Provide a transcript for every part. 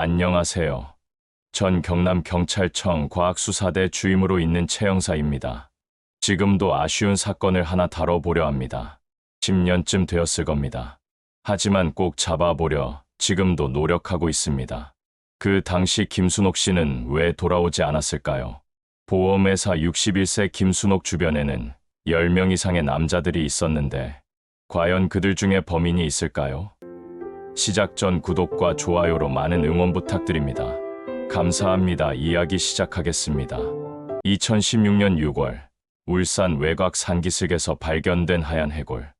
안녕하세요. 전 경남 경찰청 과학수사대 주임으로 있는 최 형사입니다. 지금도 아쉬운 사건을 하나 다뤄보려 합니다. 10년쯤 되었을 겁니다. 하지만 꼭 잡아보려 지금도 노력하고 있습니다. 그 당시 김순옥 씨는 왜 돌아오지 않았을까요? 보험회사 61세 김순옥 주변에는 10명 이상의 남자들이 있었는데 과연 그들 중에 범인이 있을까요? 시작 전 구독과 좋아요로 많은 응원 부탁드립니다. 감사합니다. 이야기 시작하겠습니다. 2016년 6월 울산 외곽 산기슭에서 발견된 하얀 해골.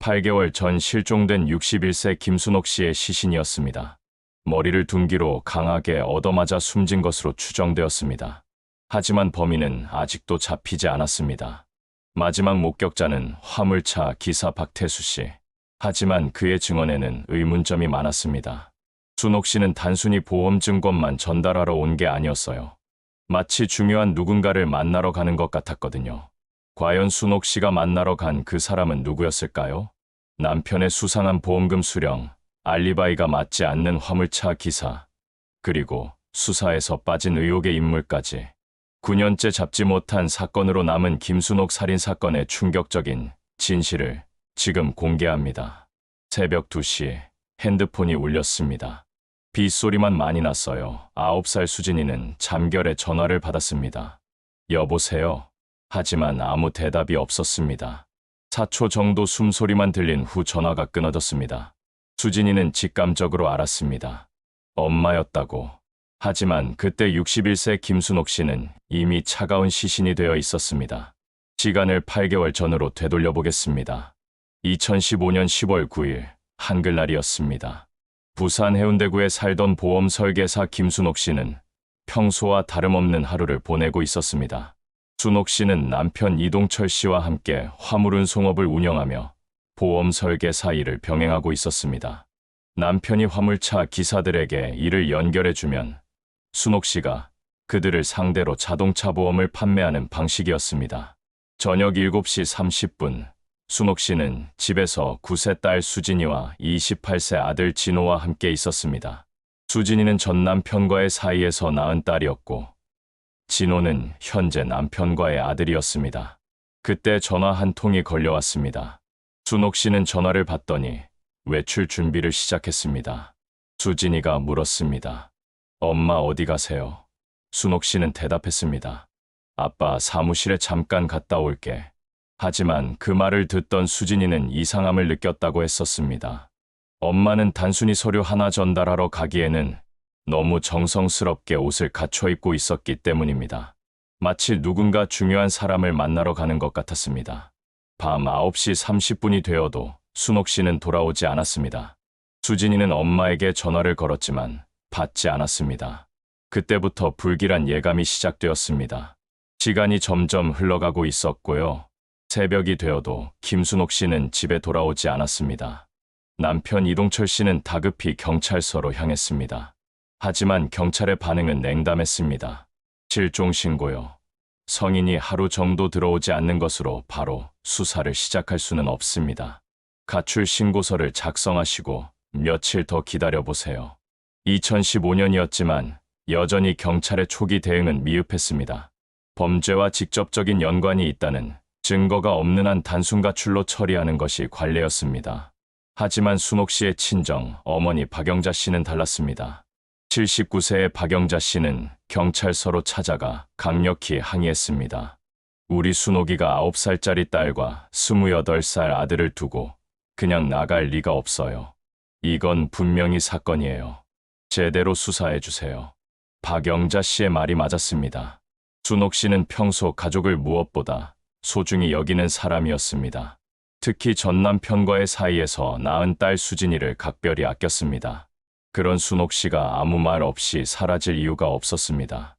8개월 전 실종된 61세 김순옥 씨의 시신이었습니다. 머리를 둔기로 강하게 얻어맞아 숨진 것으로 추정되었습니다. 하지만 범인은 아직도 잡히지 않았습니다. 마지막 목격자는 화물차 기사 박태수 씨. 하지만 그의 증언에는 의문점이 많았습니다. 순옥 씨는 단순히 보험 증권만 전달하러 온 게 아니었어요. 마치 중요한 누군가를 만나러 가는 것 같았거든요. 과연 순옥 씨가 만나러 간 그 사람은 누구였을까요? 남편의 수상한 보험금 수령, 알리바이가 맞지 않는 화물차 기사, 그리고 수사에서 빠진 의혹의 인물까지. 9년째 잡지 못한 사건으로 남은 김순옥 살인 사건의 충격적인 진실을 지금 공개합니다. 새벽 2시 핸드폰이 울렸습니다. 빗소리만 많이 났어요. 9살 수진이는 잠결에 전화를 받았습니다. 여보세요? 하지만 아무 대답이 없었습니다. 4초 정도 숨소리만 들린 후 전화가 끊어졌습니다. 수진이는 직감적으로 알았습니다. 엄마였다고. 하지만 그때 61세 김순옥 씨는 이미 차가운 시신이 되어 있었습니다. 시간을 8개월 전으로 되돌려 보겠습니다. 2015년 10월 9일 한글날이었습니다. 부산 해운대구에 살던 보험 설계사 김순옥 씨는 평소와 다름없는 하루를 보내고 있었습니다. 순옥 씨는 남편 이동철 씨와 함께 화물운 송업을 운영하며 보험 설계사 일을 병행하고 있었습니다. 남편이 화물차 기사들에게 일을 연결해주면 순옥 씨가 그들을 상대로 자동차 보험을 판매하는 방식이었습니다. 저녁 7시 30분, 순옥 씨는 집에서 9세 딸 수진이와 28세 아들 진호와 함께 있었습니다. 수진이는 전 남편과의 사이에서 낳은 딸이었고, 진호는 현재 남편과의 아들이었습니다. 그때 전화 한 통이 걸려왔습니다. 순옥 씨는 전화를 받더니 외출 준비를 시작했습니다. 수진이가 물었습니다. 엄마 어디 가세요? 순옥 씨는 대답했습니다. 아빠 사무실에 잠깐 갔다 올게. 하지만 그 말을 듣던 수진이는 이상함을 느꼈다고 했었습니다. 엄마는 단순히 서류 하나 전달하러 가기에는 너무 정성스럽게 옷을 갖춰 입고 있었기 때문입니다. 마치 누군가 중요한 사람을 만나러 가는 것 같았습니다. 밤 9시 30분이 되어도 순옥 씨는 돌아오지 않았습니다. 수진이는 엄마에게 전화를 걸었지만 받지 않았습니다. 그때부터 불길한 예감이 시작되었습니다. 시간이 점점 흘러가고 있었고요. 새벽이 되어도 김순옥 씨는 집에 돌아오지 않았습니다. 남편 이동철 씨는 다급히 경찰서로 향했습니다. 하지만 경찰의 반응은 냉담했습니다. 실종 신고요. 성인이 하루 정도 들어오지 않는 것으로 바로 수사를 시작할 수는 없습니다. 가출 신고서를 작성하시고 며칠 더 기다려보세요. 2015년이었지만 여전히 경찰의 초기 대응은 미흡했습니다. 범죄와 직접적인 연관이 있다는 증거가 없는 한 단순 가출로 처리하는 것이 관례였습니다. 하지만 순옥 씨의 친정, 어머니 박영자 씨는 달랐습니다. 79세의 박영자 씨는 경찰서로 찾아가 강력히 항의했습니다. 우리 순옥이가 9살짜리 딸과 28살 아들을 두고 그냥 나갈 리가 없어요. 이건 분명히 사건이에요. 제대로 수사해 주세요. 박영자 씨의 말이 맞았습니다. 순옥 씨는 평소 가족을 무엇보다 소중히 여기는 사람이었습니다. 특히 전 남편과의 사이에서 낳은 딸 수진이를 각별히 아꼈습니다. 그런 순옥 씨가 아무 말 없이 사라질 이유가 없었습니다.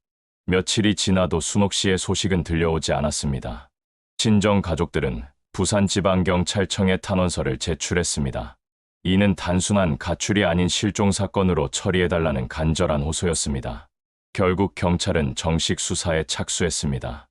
며칠이 지나도 순옥 씨의 소식은 들려오지 않았습니다. 친정 가족들은 부산지방경찰청에 탄원서를 제출했습니다. 이는 단순한 가출이 아닌 실종 사건으로 처리해달라는 간절한 호소였습니다. 결국 경찰은 정식 수사에 착수했습니다.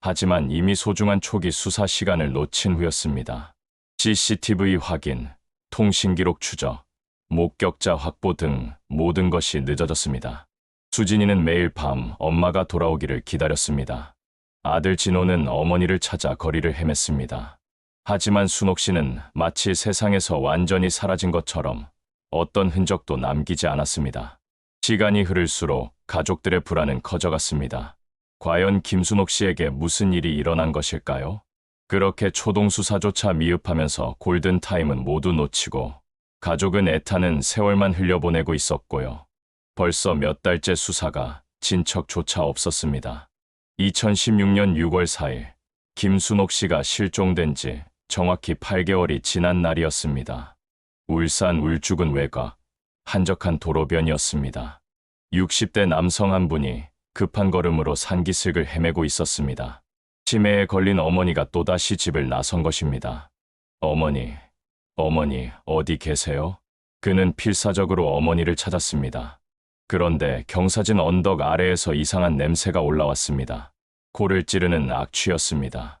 하지만 이미 소중한 초기 수사 시간을 놓친 후였습니다. CCTV 확인, 통신기록 추적, 목격자 확보 등 모든 것이 늦어졌습니다. 수진이는 매일 밤 엄마가 돌아오기를 기다렸습니다. 아들 진호는 어머니를 찾아 거리를 헤맸습니다. 하지만 순옥 씨는 마치 세상에서 완전히 사라진 것처럼 어떤 흔적도 남기지 않았습니다. 시간이 흐를수록 가족들의 불안은 커져갔습니다. 과연 김순옥 씨에게 무슨 일이 일어난 것일까요? 그렇게 초동수사조차 미흡하면서 골든타임은 모두 놓치고 가족은 애타는 세월만 흘려보내고 있었고요. 벌써 몇 달째 수사가 진척조차 없었습니다. 2016년 6월 4일 김순옥 씨가 실종된 지 정확히 8개월이 지난 날이었습니다. 울산 울주군 외곽 한적한 도로변이었습니다. 60대 남성 한 분이 급한 걸음으로 산기슭을 헤매고 있었습니다. 치매에 걸린 어머니가 또다시 집을 나선 것입니다. 어머니, 어머니, 어디 계세요? 그는 필사적으로 어머니를 찾았습니다. 그런데 경사진 언덕 아래에서 이상한 냄새가 올라왔습니다. 코를 찌르는 악취였습니다.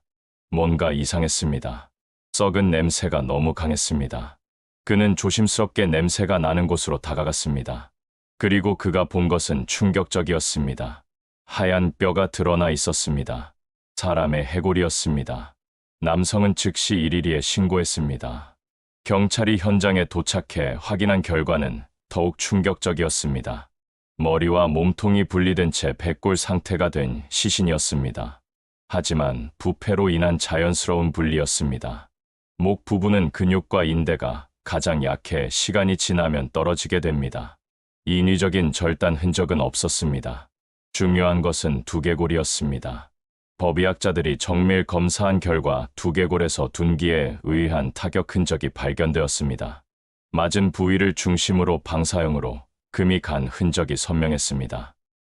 뭔가 이상했습니다. 썩은 냄새가 너무 강했습니다. 그는 조심스럽게 냄새가 나는 곳으로 다가갔습니다. 그리고 그가 본 것은 충격적이었습니다. 하얀 뼈가 드러나 있었습니다. 사람의 해골이었습니다. 남성은 즉시 112에 신고했습니다. 경찰이 현장에 도착해 확인한 결과는 더욱 충격적이었습니다. 머리와 몸통이 분리된 채 백골 상태가 된 시신이었습니다. 하지만 부패로 인한 자연스러운 분리였습니다. 목 부분은 근육과 인대가 가장 약해 시간이 지나면 떨어지게 됩니다. 인위적인 절단 흔적은 없었습니다. 중요한 것은 두개골이었습니다. 법의학자들이 정밀 검사한 결과 두개골에서 둔기에 의한 타격 흔적이 발견되었습니다. 맞은 부위를 중심으로 방사형으로 금이 간 흔적이 선명했습니다.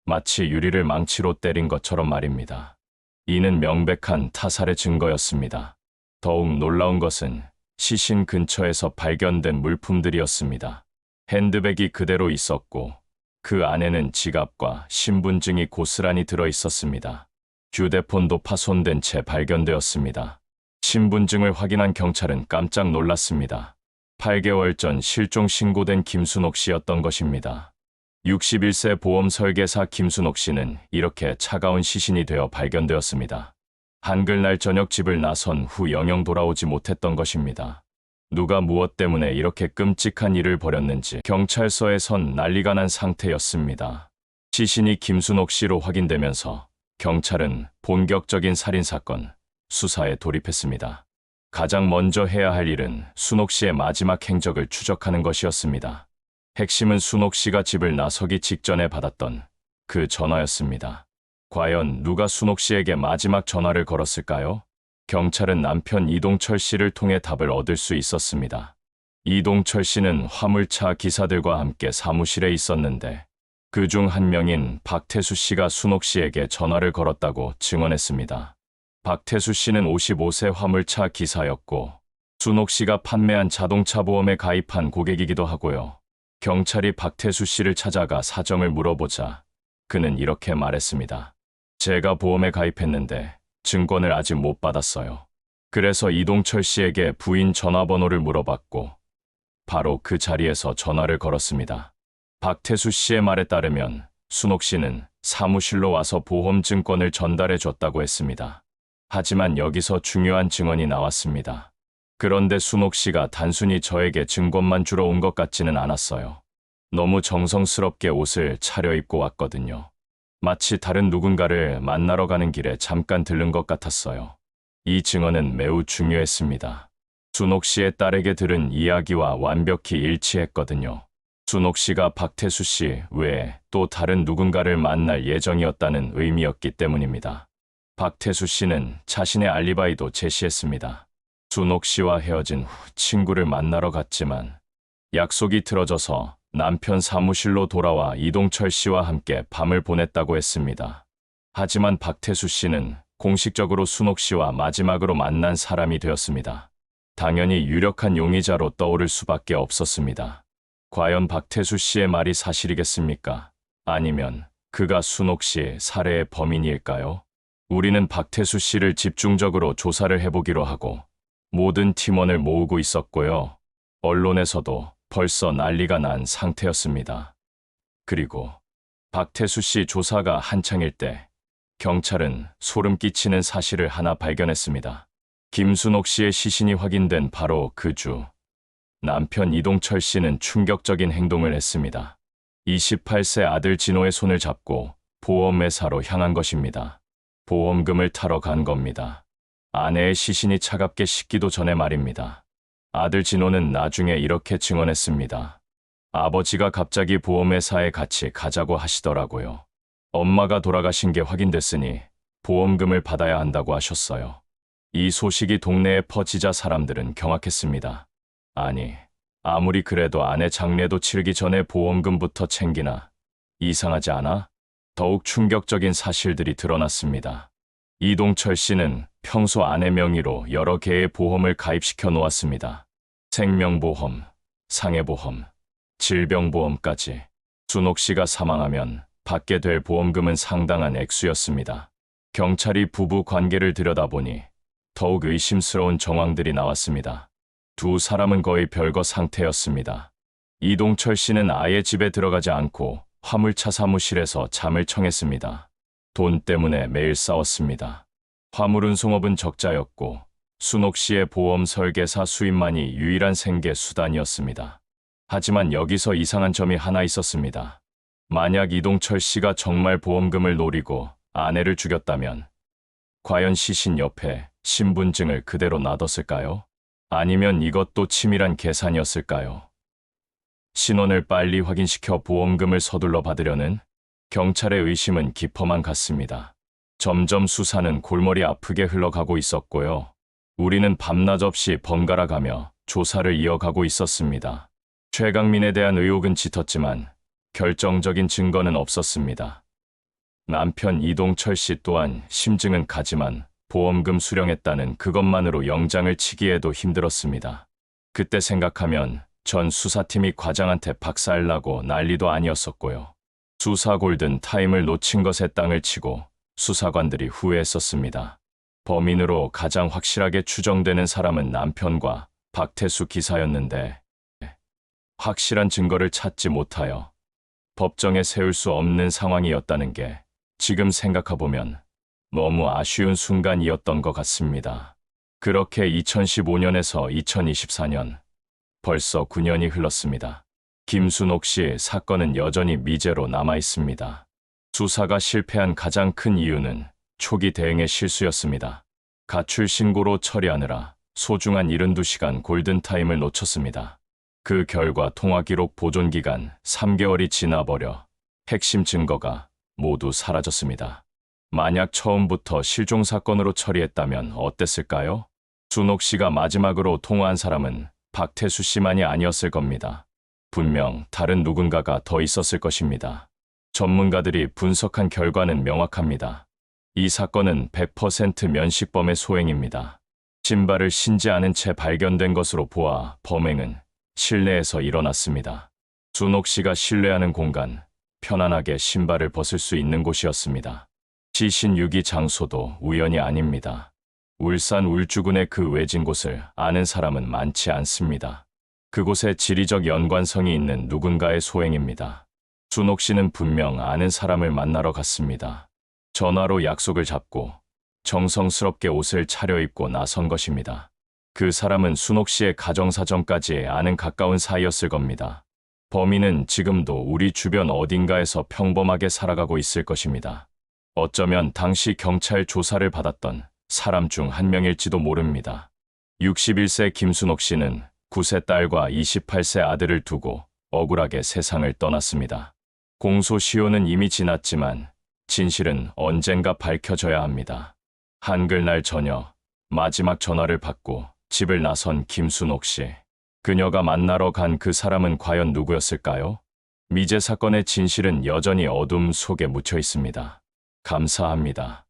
마치 유리를 망치로 때린 것처럼 말입니다. 이는 명백한 타살의 증거였습니다. 더욱 놀라운 것은 시신 근처에서 발견된 물품들이었습니다. 핸드백이 그대로 있었고 그 안에는 지갑과 신분증이 고스란히 들어 있었습니다. 휴대폰도 파손된 채 발견되었습니다. 신분증을 확인한 경찰은 깜짝 놀랐습니다. 8개월 전 실종 신고된 김순옥 씨였던 것입니다. 61세 보험 설계사 김순옥 씨는 이렇게 차가운 시신이 되어 발견되었습니다. 한글날 저녁 집을 나선 후 영영 돌아오지 못했던 것입니다. 누가 무엇 때문에 이렇게 끔찍한 일을 벌였는지 경찰서에 선 난리가 난 상태였습니다. 시신이 김순옥 씨로 확인되면서 경찰은 본격적인 살인사건 수사에 돌입했습니다. 가장 먼저 해야 할 일은 순옥 씨의 마지막 행적을 추적하는 것이었습니다. 핵심은 순옥 씨가 집을 나서기 직전에 받았던 그 전화였습니다. 과연 누가 순옥 씨에게 마지막 전화를 걸었을까요? 경찰은 남편 이동철 씨를 통해 답을 얻을 수 있었습니다. 이동철 씨는 화물차 기사들과 함께 사무실에 있었는데 그 중 한 명인 박태수 씨가 순옥 씨에게 전화를 걸었다고 증언했습니다. 박태수 씨는 55세 화물차 기사였고 순옥 씨가 판매한 자동차 보험에 가입한 고객이기도 하고요. 경찰이 박태수 씨를 찾아가 사정을 물어보자 그는 이렇게 말했습니다. 제가 보험에 가입했는데 증권을 아직 못 받았어요. 그래서 이동철 씨에게 부인 전화번호를 물어봤고 바로 그 자리에서 전화를 걸었습니다. 박태수 씨의 말에 따르면 순옥 씨는 사무실로 와서 보험 증권을 전달해 줬다고 했습니다. 하지만 여기서 중요한 증언이 나왔습니다. 그런데 순옥 씨가 단순히 저에게 증권만 주러 온 것 같지는 않았어요. 너무 정성스럽게 옷을 차려입고 왔거든요. 마치 다른 누군가를 만나러 가는 길에 잠깐 들른 것 같았어요. 이 증언은 매우 중요했습니다. 순옥 씨의 딸에게 들은 이야기와 완벽히 일치했거든요. 순옥 씨가 박태수 씨 외에 또 다른 누군가를 만날 예정이었다는 의미였기 때문입니다. 박태수 씨는 자신의 알리바이도 제시했습니다. 순옥 씨와 헤어진 후 친구를 만나러 갔지만 약속이 틀어져서 남편 사무실로 돌아와 이동철 씨와 함께 밤을 보냈다고 했습니다. 하지만 박태수 씨는 공식적으로 순옥 씨와 마지막으로 만난 사람이 되었습니다. 당연히 유력한 용의자로 떠오를 수밖에 없었습니다. 과연 박태수 씨의 말이 사실이겠습니까? 아니면 그가 순옥 씨의 살해의 범인일까요? 우리는 박태수 씨를 집중적으로 조사를 해보기로 하고 모든 팀원을 모으고 있었고요. 언론에서도 벌써 난리가 난 상태였습니다. 그리고 박태수 씨 조사가 한창일 때 경찰은 소름 끼치는 사실을 하나 발견했습니다. 김순옥 씨의 시신이 확인된 바로 그 주, 남편 이동철 씨는 충격적인 행동을 했습니다. 28세 아들 진호의 손을 잡고 보험회사로 향한 것입니다. 보험금을 타러 간 겁니다. 아내의 시신이 차갑게 식기도 전에 말입니다. 아들 진호는 나중에 이렇게 증언했습니다. 아버지가 갑자기 보험회사에 같이 가자고 하시더라고요. 엄마가 돌아가신 게 확인됐으니 보험금을 받아야 한다고 하셨어요. 이 소식이 동네에 퍼지자 사람들은 경악했습니다. 아니, 아무리 그래도 아내 장례도 치르기 전에 보험금부터 챙기나 이상하지 않아? 더욱 충격적인 사실들이 드러났습니다. 이동철 씨는 평소 아내 명의로 여러 개의 보험을 가입시켜 놓았습니다. 생명보험, 상해보험, 질병보험까지. 순옥 씨가 사망하면 받게 될 보험금은 상당한 액수였습니다. 경찰이 부부 관계를 들여다보니 더욱 의심스러운 정황들이 나왔습니다. 두 사람은 거의 별거 상태였습니다. 이동철 씨는 아예 집에 들어가지 않고 화물차 사무실에서 잠을 청했습니다. 돈 때문에 매일 싸웠습니다. 화물운송업은 적자였고 순옥 씨의 보험 설계사 수입만이 유일한 생계 수단이었습니다. 하지만 여기서 이상한 점이 하나 있었습니다. 만약 이동철 씨가 정말 보험금을 노리고 아내를 죽였다면 과연 시신 옆에 신분증을 그대로 놔뒀을까요? 아니면 이것도 치밀한 계산이었을까요? 신원을 빨리 확인시켜 보험금을 서둘러 받으려는 경찰의 의심은 깊어만 갔습니다. 점점 수사는 골머리 아프게 흘러가고 있었고요. 우리는 밤낮 없이 번갈아 가며 조사를 이어가고 있었습니다. 최강민에 대한 의혹은 짙었지만 결정적인 증거는 없었습니다. 남편 이동철 씨 또한 심증은 가지만 보험금 수령했다는 그것만으로 영장을 치기에도 힘들었습니다. 그때 생각하면 전 수사팀이 과장한테 박살나고 난리도 아니었었고요. 수사 골든 타임을 놓친 것에 땅을 치고 수사관들이 후회했었습니다. 범인으로 가장 확실하게 추정되는 사람은 남편과 박태수 기사였는데 확실한 증거를 찾지 못하여 법정에 세울 수 없는 상황이었다는 게 지금 생각해보면 너무 아쉬운 순간이었던 것 같습니다. 그렇게 2015년에서 2024년 벌써 9년이 흘렀습니다. 김순옥 씨 사건은 여전히 미제로 남아 있습니다. 수사가 실패한 가장 큰 이유는 초기 대응의 실수였습니다. 가출 신고로 처리하느라 소중한 72시간 골든타임을 놓쳤습니다. 그 결과 통화 기록 보존 기간 3개월이 지나버려 핵심 증거가 모두 사라졌습니다. 만약 처음부터 실종 사건으로 처리했다면 어땠을까요? 준옥 씨가 마지막으로 통화한 사람은 박태수 씨만이 아니었을 겁니다. 분명 다른 누군가가 더 있었을 것입니다. 전문가들이 분석한 결과는 명확합니다. 이 사건은 100% 면식범의 소행입니다. 신발을 신지 않은 채 발견된 것으로 보아 범행은 실내에서 일어났습니다. 준옥 씨가 신뢰하는 공간, 편안하게 신발을 벗을 수 있는 곳이었습니다. 시신 유기 장소도 우연이 아닙니다. 울산 울주군의 그 외진 곳을 아는 사람은 많지 않습니다. 그곳에 지리적 연관성이 있는 누군가의 소행입니다. 준옥 씨는 분명 아는 사람을 만나러 갔습니다. 전화로 약속을 잡고 정성스럽게 옷을 차려입고 나선 것입니다. 그 사람은 순옥 씨의 가정사정까지 아는 가까운 사이였을 겁니다. 범인은 지금도 우리 주변 어딘가에서 평범하게 살아가고 있을 것입니다. 어쩌면 당시 경찰 조사를 받았던 사람 중 한 명일지도 모릅니다. 61세 김순옥 씨는 9세 딸과 28세 아들을 두고 억울하게 세상을 떠났습니다. 공소시효는 이미 지났지만 진실은 언젠가 밝혀져야 합니다. 한글날 저녁 마지막 전화를 받고 집을 나선 김순옥 씨. 그녀가 만나러 간 그 사람은 과연 누구였을까요? 미제 사건의 진실은 여전히 어둠 속에 묻혀 있습니다. 감사합니다.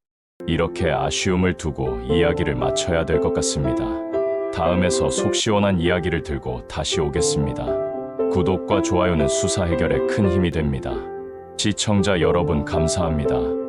이렇게 아쉬움을 두고 이야기를 마쳐야 될 것 같습니다. 다음에서 속 시원한 이야기를 들고 다시 오겠습니다. 구독과 좋아요는 수사 해결에 큰 힘이 됩니다. 시청자 여러분 감사합니다.